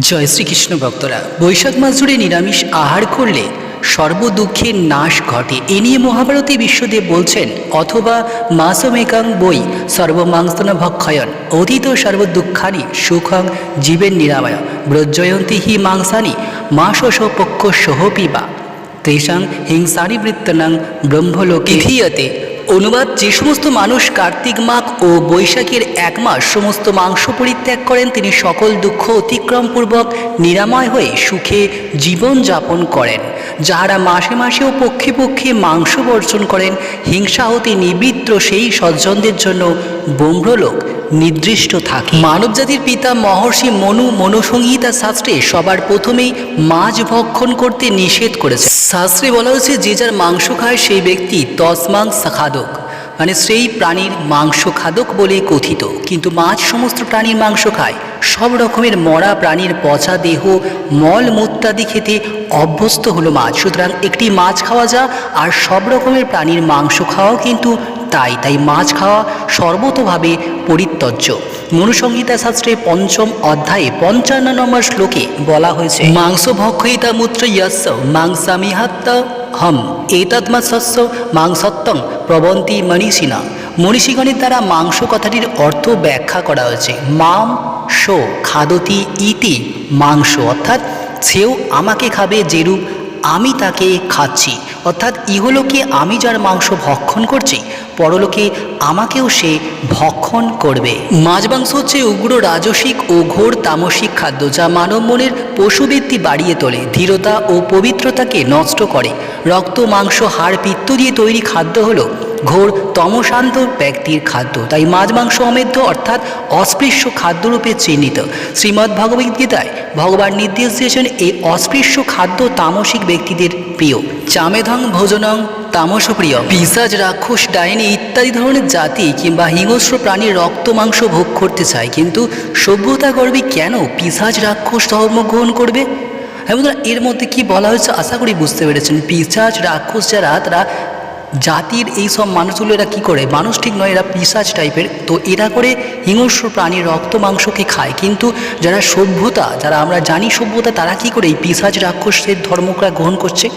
জয় শ্রীকৃষ্ণ ভক্তরা, বৈশাখ মাস জুড়ে নিরামিষ আহার করলে সর্বদুঃখের নাশ ঘটে। এ নিয়ে মহাভারতী বিশ্বদেব বলছেন, অথবা মাসমেকাং বই সর্বমাংস্তন ভক্ষয়ন, অতীত সর্বদুঃখানি সুখং জীবের নিরাময় ব্রজয়ন্তী হি মাংসানি মাসস পক্ষ সহ পিবা তেষাং হিংসারি বৃত্তনাং ব্রহ্মলোকে। ধীয়তে অনুবাদ, যে সমস্ত মানুষ কার্তিক মাঘ ও বৈশাখের এক মাস সমস্ত মাংস পরিত্যাগ করেন, তিনি সকল দুঃখ অতিক্রমপূর্বক নিরাময় হয়ে সুখে জীবন যাপন করেন। যাহারা মাসে মাসেও পক্ষে পক্ষে মাংস বর্জন করেন, হিংসা হতে নিবৃত্ত সেই সজ্জনদের জন্য ব্রহ্মলোক নির্দিষ্ট থাকে। মানবজাতির পিতা মহর্ষি মনু মনুসংহিতা শাস্ত্রে সবার প্রথমেই মাছ ভক্ষণ করতে নিষেধ করেছে। শাস্ত্রে বলা হয়েছে, যে যার মাংস খায় সেই ব্যক্তি তসমাং খাদক মানে সেই প্রাণীর মাংস খাদক বলে কথিত। কিন্তু মাছ সমস্ত প্রাণীর মাংস খায়। সব রকমের মরা প্রাণীর পচা দেহ, মল মূত্রাদি খেতে অভ্যস্ত হলো মাছ। সুতরাং একটি মাছ খাওয়া যা আর সব রকমের প্রাণীর মাংস খাওয়াও কিন্তু তাই। তাই মাছ খাওয়া সর্বতভাবে পরিত্যজ্য। মনুসংহিতা শাস্ত্রে পঞ্চম অধ্যায়ে পঞ্চান্ন নম্বর শ্লোকে বলা হয়েছে, মাংস ভক্ষয়িতা মূত্র ইয়স্য মাংসামিহাত্ত হম এতৎমাৎসস্য মাংসত্বং প্রবন্তি মনীষিনা মনীষীগণের দ্বারা মাংস কথাটির অর্থ ব্যাখ্যা করা হয়েছে, মাম শো, খাদতি, ইতি, মাংস, অর্থাৎ সেও আমাকে খাবে যেরূপ আমি তাকে খাচ্ছি। অর্থাৎ ইহলোকে আমি যার মাংস ভক্ষণ করছি, পরলোকে আমাকেও সে ভক্ষণ করবে। মাছ মাংস হচ্ছে উগ্র রাজসিক ও ঘোর তামসিক খাদ্য, যা মানব মনের পশুবৃত্তি বাড়িয়ে তোলে, ধীরতা ও পবিত্রতাকে নষ্ট করে। রক্ত, মাংস, হাড়, পিত্ত দিয়ে তৈরি খাদ্য হলো ঘোর তমশান্ত ব্যক্তির খাদ্য, তাই মাছ, মাংস অমেধ্য, অর্থাৎ অস্পৃশ্য খাদ্যরূপে চিহ্নিত। শ্রীমদ্ ভগবদ্ গীতায় ভগবান নির্দেশ দিয়েছেন, এই অস্পৃশ্য খাদ্য তামসিক ব্যক্তিদের প্রিয়। চামেধং ভোজনং তামস প্রিয় পিসাজ, রাক্ষস, ডাইনি ইত্যাদি ধরনের জাতি কিংবা হিংস্র প্রাণীর রক্ত, মাংস ভোগ করতে চায়, কিন্তু সভ্যতা গর্বে কেন পিসাজ, রাক্ষস ধর্ম গ্রহণ করবে? হ্যাঁ বন্ধুরা, এর মধ্যে কি বলা হয়েছে আশা করি বুঝতে পেরেছেন। পিসাজ, রাক্ষস যারা, তারা জাতির এই সব মানুষগুলো এরা কী করে? মানুষ ঠিক নয়, এরা পিসাজ টাইপের তো এরা করে হিংস্র প্রাণীর রক্ত মাংসকে খায়। কিন্তু যারা সভ্যতা, যারা আমরা জানি সভ্যতা, তারা কি করে এই পিসাজ রাক্ষসের ধর্মকরা গ্রহণ করছে?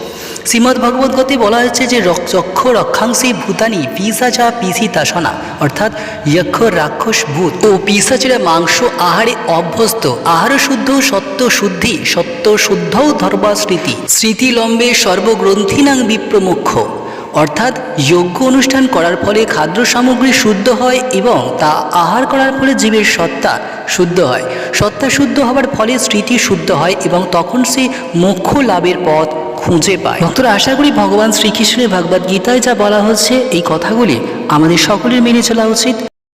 শ্রীমদ্ ভগবদ্গতে বলা হয়েছে যে রক- যক্ষ রক্ষাংশী ভূতানি পিসাচা পিসিতাসনা, অর্থাৎ যক্ষ, রাক্ষস, ভূত। ও পিসাচেরা মাংস আহারে অভ্যস্ত। আহার শুদ্ধ, সত্য শুদ্ধি, সত্য শুদ্ধও ধর্মাস্মৃতি। স্মৃতিলম্বে সর্বগ্রন্থিনাং বিপ্রমুখ্য। অর্থাৎ যোগ্য অনুষ্ঠান করার ফলে খাদ্য সামগ্রী শুদ্ধ হয় এবং তা আহার করার ফলে জীবের সত্তা শুদ্ধ হয়। সত্তা শুদ্ধ হওয়ার ফলে স্মৃতি শুদ্ধ হয় এবং তখন সে মোক্ষ লাভের পথ খুঁজে পায়। ভক্তরা আশা করি ভগবান শ্রীকৃষ্ণের ভগবদ্গীতায় যা বলা হচ্ছে এই কথাগুলি আমাদের সকলের মেনে চলা উচিত।